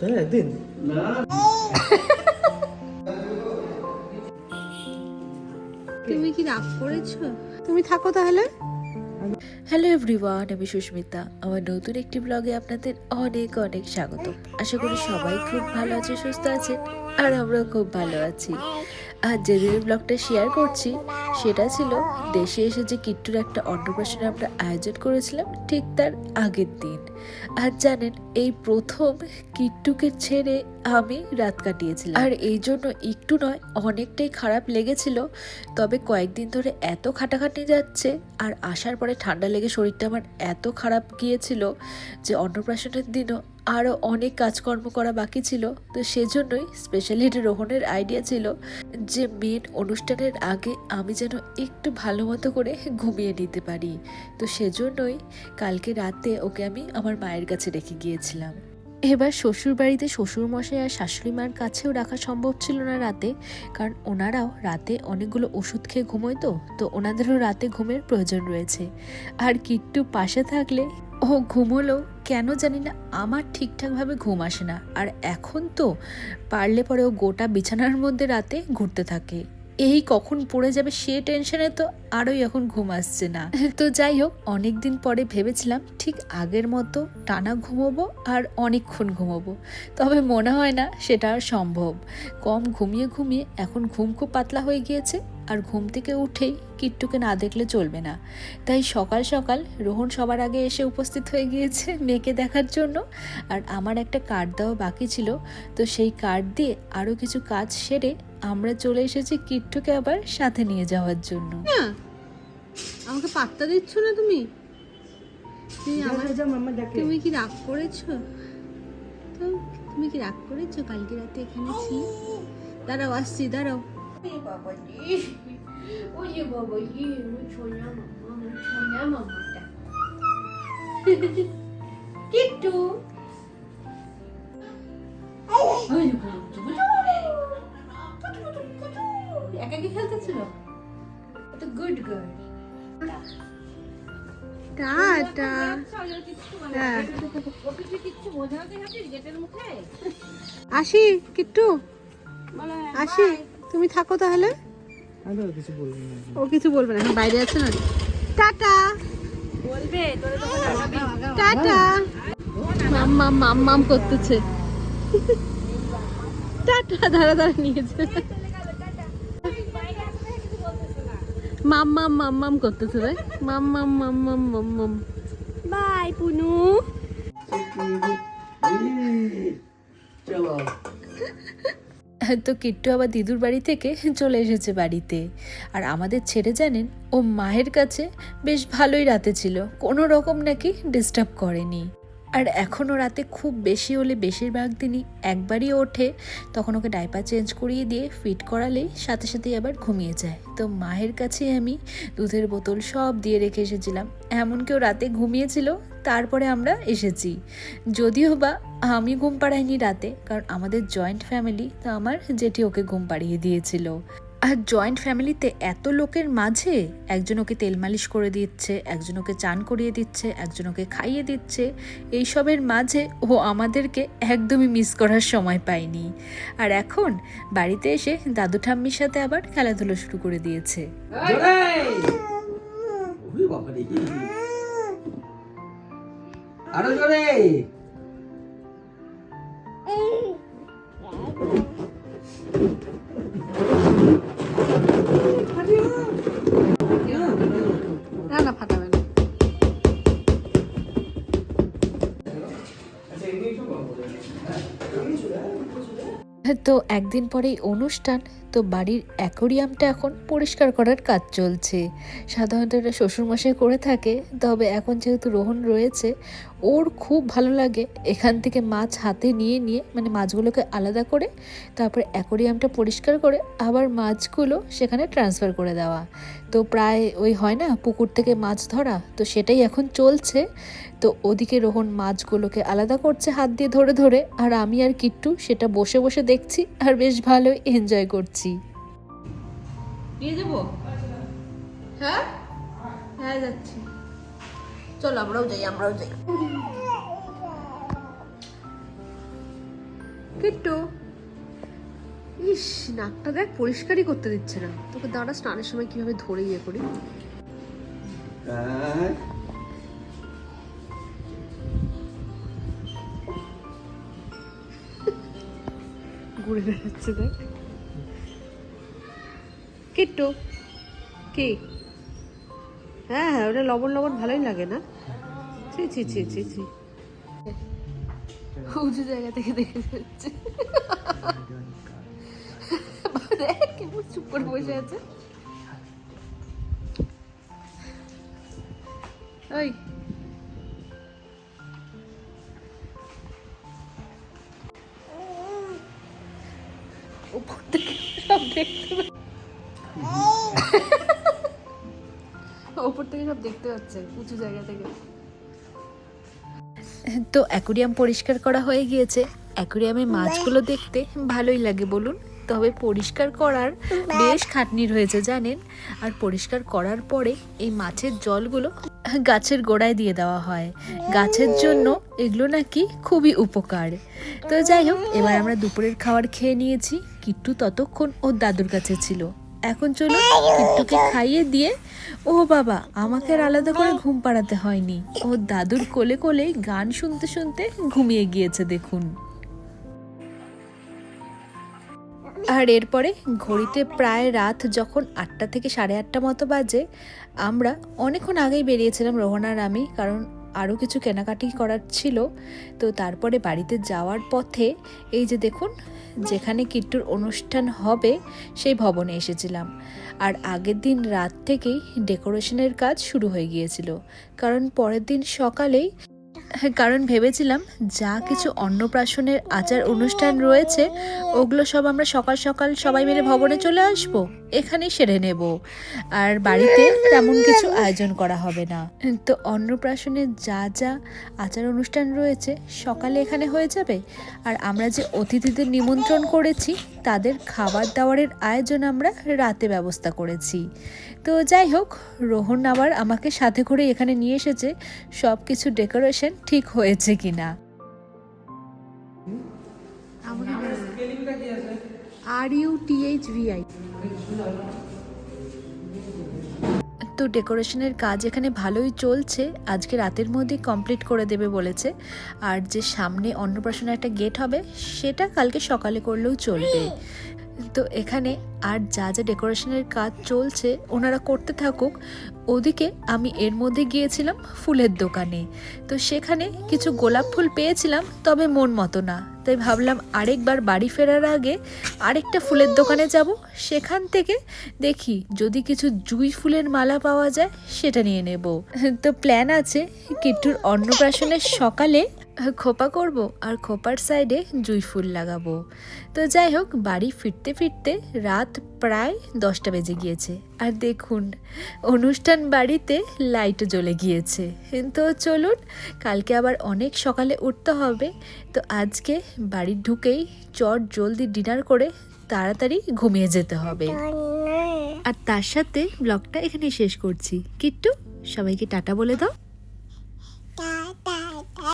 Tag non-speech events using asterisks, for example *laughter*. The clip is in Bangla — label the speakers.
Speaker 1: না একদিন
Speaker 2: তুমি কি রাগ করেছ? তুমি থাকো তাহলে।
Speaker 3: হ্যালো এভরিওয়ান আমি সুস্মিতা। আমার নতুন একটি ব্লগে আপনাদের অনেক অনেক স্বাগত আশা করি সবাই খুব ভালো আছে, সুস্থ আছে আর আমরাও খুব ভালো আছি। আর যেদিনের ব্লগটা শেয়ার করছি, সেটা ছিল দেশে এসে যে কিট্টুর একটা অন্নপ্রাশনে আমরা আয়োজন করেছিলাম, ঠিক তার আগের দিন। আর জানেন, এই প্রথম কিট্টুকে ছেড়ে আমি রাত কাটিয়েছিলাম। আর এই জন্য একটু নয়, অনেকটাই খারাপ লেগেছিল। তবে কয়েকদিন ধরে এত খাটাখাটি যাচ্ছে আর আসার পরে ঠান্ডা লেগে শরীরটা আমার এত খারাপ গিয়েছিল যে অন্নপ্রাশনের দিনও আরও অনেক কাজকর্ম করা বাকি ছিল, তো সেজন্যই স্পেশালি এটা রোহনের আইডিয়া ছিল যে মেন অনুষ্ঠানের আগে আমি যেন একটু ভালো মতো করে ঘুমিয়ে নিতে পারি। তো সেজন্যই কালকে রাতে ওকে আমি আমার মায়ের কাছে রেখে গিয়েছিলাম। এবার শ্বশুর বাড়িতে শ্বশুর মশাই আর শাশুড়ি মার কাছেও রাখা সম্ভব ছিল না রাতে, কারণ ওনারাও রাতে অনেকগুলো ওষুধ খেয়ে ঘুমোয় তো তো ওনাদেরও রাতে ঘুমের প্রয়োজন রয়েছে। আর কিট্টু পাশে থাকলে, ও ঘুমোলো, কেন জানি না আমার ঠিকঠাকভাবে ঘুম আসে না। আর এখন তো, পারলে পরে ও গোটা বিছানার মধ্যে রাতে ঘুরতে থাকে। এই কখন পড়ে যাবে সে টেনশনে তো আরোই এখন ঘুম আসছে না। *laughs* তো যাই হোক অনেক দিন পরে ভেবেছিলাম ঠিক আগের মতো টানা ঘুমোবো আর অনেকক্ষণ ঘুমোবো। তবে মনে হয় না সেটা আর সম্ভব। কম ঘুমিয়ে ঘুমিয়ে এখন ঘুম খুব পাতলা হয়ে গিয়েছে আর ঘুম থেকে উঠেই কিট্টুকে না দেখলে চলবে না। তাই সকাল সকাল রোহন সবার আগে এসে উপস্থিত হয়ে গিয়েছে মেয়েকে দেখার জন্য। আর আমার একটা কার্ড দেওয়া বাকি ছিল তো সেই কার্ড দিয়ে আরও কিছু কাজ সেরে আমরা চলে এসেছি কিট্টুকে আবার সাথে নিয়ে যাওয়ার জন্য।
Speaker 2: না আমাকে পাত্তা দিচ্ছ না তুমি? তুমি কি রাগ করেছ? তো তুমি কি রাগ করেছ কালকে রাতে এখানে ছিল দাঁড়াও আসছি দাঁড়াও।
Speaker 4: Oye, গুড গার্ল
Speaker 2: টাটা হ্যাঁ আসি কিট্টু। আসি তুমি থাকো তাহলে। ও কিছু বলবে না এখন বাইরে আছে না। টাটা। টাটা। মাম মাম মাম মাম করতেছে। টাটা ধারা ধারা নিয়েছে মাম মাম মাম মাম করতেছে ভাই। মাম মাম মাম মাম মাম মাম। বাই পুনু।
Speaker 1: চলো
Speaker 3: তো কিট্টু আবার দিদুর বাড়ি থেকে চলে এসেছে বাড়িতে। আর আমাদের ছেড়ে জানেন ও মায়ের কাছে বেশ ভালোই রাতে ছিল কোনো রকম নাকি ডিস্টার্ব করেনি। আর এখনও রাতে খুব বেশি হলে বেশিরভাগ দিনই একবারই ওঠে। তখন ওকে ডাইপার চেঞ্জ করিয়ে দিয়ে ফিট করালেই সাথে সাথেই আবার ঘুমিয়ে যায়। তো মায়ের কাছে আমি দুধের বোতল সব দিয়ে রেখে এসেছিলাম। এমনকিও রাতে ঘুমিয়েছিল, তারপরে আমরা এসেছি। যদিও বা আমি ঘুম পাড়াইনি রাতে, কারণ আমাদের জয়েন্ট ফ্যামিলি তো আমার জেঠি ওকে ঘুম পাড়িয়ে দিয়েছিল। আর জয়েন্ট ফ্যামিলিতে এত লোকের মাঝে একজন ওকে তেল মালিশ করে দিচ্ছে, একজন ওকে চান করিয়ে দিচ্ছে, একজন ওকে খাইয়ে দিচ্ছে, এইসবের মাঝে ও আমাদেরকে একদমই মিস করার সময় পায়নি। আর এখন বাড়িতে এসে দাদু ঠাম্মির সাথে আবার খেলাধুলো শুরু করে দিয়েছে।
Speaker 1: আরও জোরে!
Speaker 3: তো একদিন পরেই অনুষ্ঠান তো বাড়ির অ্যাকোরিয়ামটা এখন পরিষ্কার করার কাজ চলছে। সাধারণত এটা শ্বশুরমশাই করে থাকে, তবে এখন যেহেতু রোহন রয়েছে, ওর খুব ভালো লাগে এখান থেকে মাছ হাতে নিয়ে নিয়ে মানে মাছগুলোকে আলাদা করে, তারপরে অ্যাকোরিয়ামটা পরিষ্কার করে আবার মাছগুলো সেখানে ট্রান্সফার করে দেওয়া। তো প্রায় ওই হয় না, পুকুর থেকে মাছ ধরা, তো সেটাই এখন চলছে। তো ওদিকে রোহন মাছগুলোকে আলাদা করছে হাত দিয়ে ধরে ধরে, আর আমি আর কিট্টু সেটা বসে বসে দেখছি, আর বেশ ভালোই এনজয় করছি।
Speaker 2: নিয়ে যাব হ্যাঁ? হ্যাঁ যাচ্ছি। চলো আমরাও যাই আমরাও যাই। কিট্টু ইস নাকটা দেখ পরিষ্কারই করতে দিচ্ছে না। তোকে দাঁড়া স্নানের সময় কীভাবে ধরে ইয়ে করি।
Speaker 1: হ্যাঁ?
Speaker 2: ঘুরে বেড়াচ্ছে দেখ। কিট্টু? কি? হ্যাঁ হ্যাঁ ওটা লবণ লবণ ভালোই লাগে না? ছি ছি ছি ছি ছি। উঁচু জায়গা থেকে দেখে যাচ্ছে দেখ কেমন চুপ করে বসে আছে? ওই। উপর থেকে সব দেখতে থেকে সব দেখতে পাচ্ছে উঁচু জায়গা থেকে।
Speaker 3: তো অ্যাকুরিয়াম পরিষ্কার করা হয়ে গিয়েছে। অ্যাকুরিয়ামে মাছগুলো দেখতে ভালোই লাগে বলুন। তবে পরিষ্কার করার বেশ খাটনি রয়েছে জানেন? আর পরিষ্কার করার পরে এই মাছের জলগুলো গাছের গোড়ায় দিয়ে দেওয়া হয়। গাছের জন্য এগুলো নাকি খুবই উপকার। তো যাই হোক এবার আমরা দুপুরের খাবার খেয়ে নিয়েছি। কিট্টু ততক্ষণ ওর দাদুর কাছে ছিল। এখন চলো কিট্টুকে খাইয়ে দিয়ে, ও বাবা, আমাকে আর আলাদা করে ঘুম পাড়াতে হয়নি। ও দাদুর কোলে কোলে গান শুনতে শুনতে ঘুমিয়ে গিয়েছে, দেখুন। আর এরপরে ঘড়িতে প্রায় রাত যখন আটটা থেকে সাড়ে আটটা মতো বাজে, আমরা অনেকক্ষণ আগেই বেরিয়েছিলাম রোহন আর আমি, কারণ আরও কিছু কেনাকাটি করার ছিল। তো তারপরে বাড়িতে যাওয়ার পথে এই যে দেখুন, যেখানে কিট্টুর অনুষ্ঠান হবে, সেই ভবনে এসেছিলাম। আর আগের দিন রাত থেকেই ডেকোরেশনের কাজ শুরু হয়ে গিয়েছিল। কারণ পরের দিন সকালেই কারণ ভেবেছিলাম যা কিছু অন্নপ্রাশনের আচার অনুষ্ঠান রয়েছে, ওগুলো সব আমরা সকাল সকাল সবাই মিলে ভবনে চলে আসব, এখানেই সেরে নেব। আর বাড়িতে তেমন কিছু আয়োজন করা হবে না। তো অন্নপ্রাশনের যা যা আচার অনুষ্ঠান রয়েছে, সকালে এখানে হয়ে যাবে। আর আমরা যে অতিথিদের নিমন্ত্রণ করেছি, তাদের খাবার দাবারের আয়োজন আমরা রাতে ব্যবস্থা করেছি। তো যাই হোক, রোহন আবার আমাকে সাথে করে এখানে নিয়ে এসেছে। সব কিছু ডেকোরেশন ঠিক হয়েছে কিনা?
Speaker 2: R U T H V I
Speaker 3: তো ডেকোরেশনের কাজ এখানে ভালোই চলছে। আজকে রাতের মধ্যেই কমপ্লিট করে দেবে বলেছে। আর যে সামনে অন্নপ্রাশনের একটা গেট হবে সেটা কালকে সকালে করলেও চলবে। তো এখানে আর যা যা ডেকোরেশনের কাজ চলছে ওনারা করতে থাকুক, ওদিকে আমি এর মধ্যে গিয়েছিলাম ফুলের দোকানে। তো সেখানে কিছু গোলাপ ফুল পেয়েছিলাম, তবে মন মতো না। তাই ভাবলাম আরেকবার বাড়ি ফেরার আগে আরেকটা ফুলের দোকানে যাব। সেখান থেকে দেখি যদি কিছু জুই ফুলের মালা পাওয়া যায়, সেটা নিয়ে নেব। তো প্ল্যান আছে কিট্টুর অন্নপ্রাশনের সকালে খোপা করব আর খোপার সাইডে জুই ফুল লাগাবো। তো যাই হোক, বাড়ি ফিরতে ফিরতে রাত প্রায় দশটা বেজে গিয়েছে। আর দেখুন, অনুষ্ঠান বাড়িতে লাইটও জ্বলে গিয়েছে। তো চলুন, কালকে আবার অনেক সকালে উঠতে হবে। তো আজকে বাড়ি ঢুকেই চট জলদি ডিনার করে তাড়াতাড়ি ঘুমিয়ে যেতে হবে। আর তার সাথে ব্লগটা এখানে শেষ করছি। কিট্টু, সবাইকে টাটা বলে দাও।